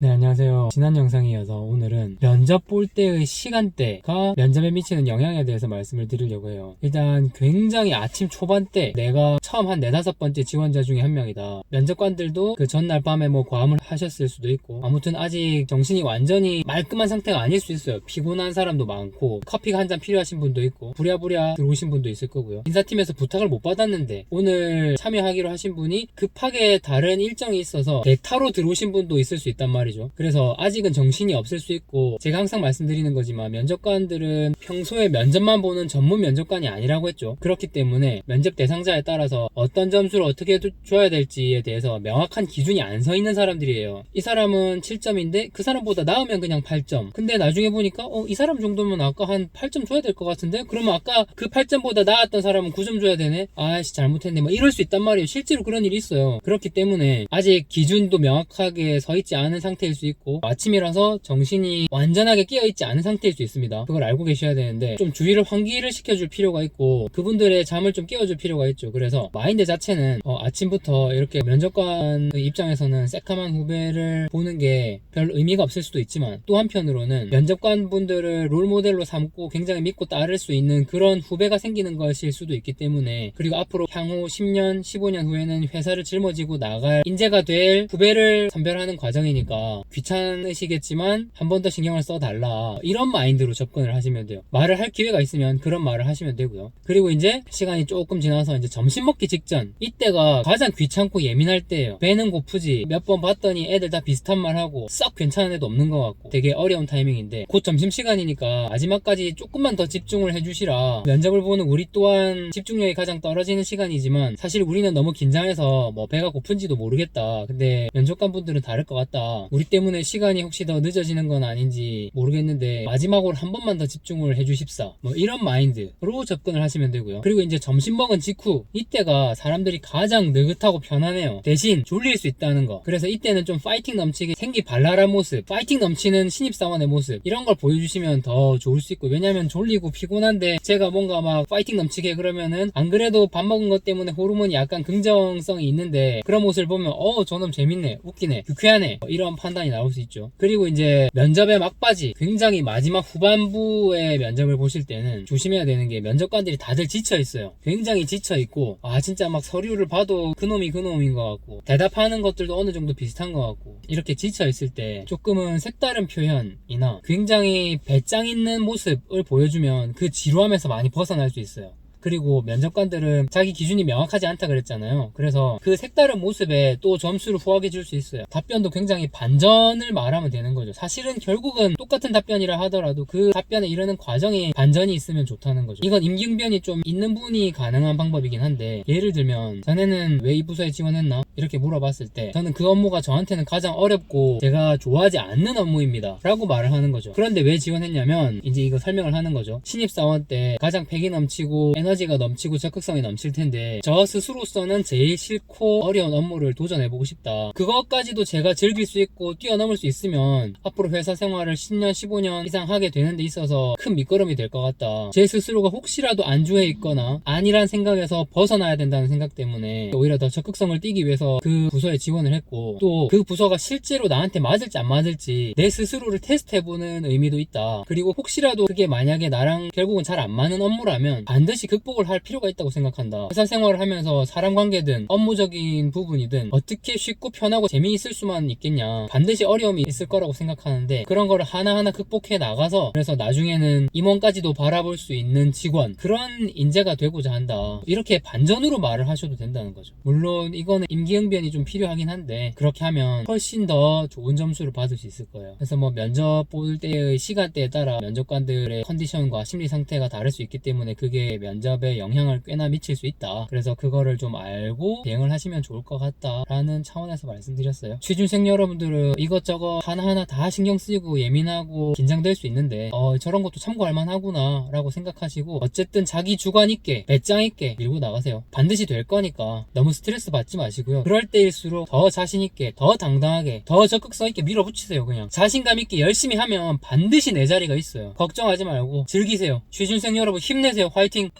네, 안녕하세요. 지난 영상에 이어서 오늘은 면접 볼 때의 시간대가 면접에 미치는 영향에 대해서 말씀을 드리려고 해요. 일단 굉장히 아침 초반대 내가 처음 한 네다섯 번째 지원자 중에 한 명이다. 면접관들도 그 전날 밤에 뭐 과음을 하셨을 수도 있고 아무튼 아직 정신이 완전히 말끔한 상태가 아닐 수 있어요. 피곤한 사람도 많고 커피가 한 잔 필요하신 분도 있고 부랴부랴 들어오신 분도 있을 거고요. 인사팀에서 부탁을 못 받았는데 오늘 참여하기로 하신 분이 급하게 다른 일정이 있어서 대타로 들어오신 분도 있을 수 있단 말이 죠. 그래서 아직은 정신이 없을 수 있고 제가 항상 말씀드리는 거지만 면접관들은 평소에 면접만 보는 전문 면접관이 아니라고 했죠. 그렇기 때문에 면접 대상자에 따라서 어떤 점수를 어떻게 두- 줘야 될지에 대해서 명확한 기준이 안 서 있는 사람들이에요. 이 사람은 7점인데 그 사람보다 나으면 그냥 8점. 근데 나중에 보니까 어, 이 사람 정도면 아까 한 8점 줘야 될 것 같은데? 그러면 아까 그 8점보다 나았던 사람은 9점 줘야 되네? 아씨 잘못했네. 뭐 이럴 수 있단 말이에요. 실제로 그런 일이 있어요. 그렇기 때문에 아직 기준도 명확하게 서 있지 않은 상태 일 수 있고 아침이라서 정신이 완전하게 깨어있지 않은 상태일 수 있습니다. 그걸 알고 계셔야 되는데 좀 주의를 환기를 시켜줄 필요가 있고 그분들의 잠을 좀 깨워줄 필요가 있죠. 그래서 마인드 자체는 어, 아침부터 이렇게 면접관 입장에서는 새카만 후배를 보는 게 별 의미가 없을 수도 있지만 또 한편으로는 면접관 분들을 롤 모델로 삼고 굉장히 믿고 따를 수 있는 그런 후배가 생기는 것일 수도 있기 때문에 그리고 앞으로 향후 10년, 15년 후에는 회사를 짊어지고 나갈 인재가 될 후배를 선별하는 과정이니까 귀찮으시겠지만 한 번 더 신경을 써달라. 이런 마인드로 접근을 하시면 돼요. 말을 할 기회가 있으면 그런 말을 하시면 되고요. 그리고 이제 시간이 조금 지나서 이제 점심 먹기 직전 이때가 가장 귀찮고 예민할 때예요. 배는 고프지. 몇 번 봤더니 애들 다 비슷한 말 하고 썩 괜찮은 애도 없는 것 같고 되게 어려운 타이밍인데 곧 점심 시간이니까 마지막까지 조금만 더 집중을 해주시라. 면접을 보는 우리 또한 집중력이 가장 떨어지는 시간이지만 사실 우리는 너무 긴장해서 뭐 배가 고픈지도 모르겠다. 근데 면접관 분들은 다를 것 같다 우리 때문에 시간이 혹시 더 늦어지는 건 아닌지 모르겠는데 마지막으로 한 번만 더 집중을 해주십사. 뭐 이런 마인드로 접근을 하시면 되고요. 그리고 이제 점심 먹은 직후 이때가 사람들이 가장 느긋하고 편안해요. 대신 졸릴 수 있다는 거. 그래서 이때는 좀 파이팅 넘치게 생기 발랄한 모습 파이팅 넘치는 신입사원의 모습 이런 걸 보여주시면 더 좋을 수 있고 왜냐면 졸리고 피곤한데 제가 뭔가 막 파이팅 넘치게 그러면은 안 그래도 밥 먹은 것 때문에 호르몬이 약간 긍정성이 있는데 그런 모습을 보면 어 저놈 재밌네 웃기네 유쾌하네. 뭐 이런 판 단이 나올 수 있죠. 그리고 이제 면접의 막바지 굉장히 마지막 후반부의 면접을 보실 때는 조심해야 되는 게 면접관들이 다들 지쳐 있어요. 굉장히 지쳐 있고 아 진짜 막 서류를 봐도 그놈이 그놈인 것 같고 대답하는 것들도 어느 정도 비슷한 것 같고 이렇게 지쳐 있을 때 조금은 색다른 표현이나 굉장히 배짱 있는 모습을 보여주면 그 지루함에서 많이 벗어날 수 있어요 그리고 면접관들은 자기 기준이 명확하지 않다 그랬잖아요. 그래서 그 색다른 모습에 또 점수를 후하게 줄수 있어요. 답변도 굉장히 반전을 말하면 되는 거죠. 사실은 결국은 똑같은 답변이라 하더라도 그 답변에 이르는 과정이 반전이 있으면 좋다는 거죠. 이건 임기응변이 좀 있는 분이 가능한 방법이긴 한데 예를 들면 자네는 왜 이 부서에 지원했나? 이렇게 물어봤을 때 저는 그 업무가 저한테는 가장 어렵고 제가 좋아하지 않는 업무입니다. 라고 말을 하는 거죠. 그런데 왜 지원했냐면 이제 이거 설명을 하는 거죠. 신입사원 때 가장 패기 넘치고 에너지 가 넘치고 적극성이 넘칠 텐데 저 스스로서는 제일 싫고 어려운 업무를 도전해보고 싶다. 그것까지도 제가 즐길 수 있고 뛰어넘을 수 있으면 앞으로 회사 생활을 10년, 15년 이상 하게 되는 데 있어서 큰 밑거름이 될 것 같다. 제 스스로가 혹시라도 안주해 있거나 아니란 생각에서 벗어나야 된다는 생각 때문에 오히려 더 적극성을 띠기 위해서 그 부서에 지원을 했고 또 그 부서가 실제로 나한테 맞을지 안 맞을지 내 스스로를 테스트해보는 의미도 있다. 그리고 혹시라도 그게 만약에 나랑 결국은 잘 안 맞는 업무라면 반드시 극복을 할 필요가 있다고 생각한다. 회사 생활을 하면서 사람 관계든 업무적인 부분이든 어떻게 쉽고 편하고 재미있을 수만 있겠냐. 반드시 어려움이 있을 거라고 생각하는데 그런 거를 하나하나 극복해 나가서 그래서 나중에는 임원까지도 바라볼 수 있는 직원 그런 인재가 되고자 한다. 이렇게 반전으로 말을 하셔도 된다는 거죠. 물론 이거는 임기응변이 좀 필요하긴 한데 그렇게 하면 훨씬 더 좋은 점수를 받을 수 있을 거예요. 그래서 뭐 면접 볼 때의 시간대에 따라 면접관들의 컨디션과 심리 상태가 다를 수 있기 때문에 그게 면접 에 영향을 꽤나 미칠 수 있다. 그래서 그거를 좀 알고 대응을 하시면 좋을 것 같다라는 차원에서 말씀드렸어요. 취준생 여러분들은 이것저것 하나하나 다 신경 쓰이고 예민하고 긴장될 수 있는데 어 저런 것도 참고할 만하구나 라고 생각하시고 어쨌든 자기 주관 있게 배짱 있게 밀고 나가세요. 반드시 될 거니까 너무 스트레스 받지 마시고요. 그럴 때일수록 더 자신 있게 더 당당하게 더 적극성 있게 밀어붙이세요 그냥 자신감 있게 열심히 하면 반드시 내 자리가 있어요. 걱정하지 말고 즐기세요. 취준생 여러분 힘내세요. 화이팅!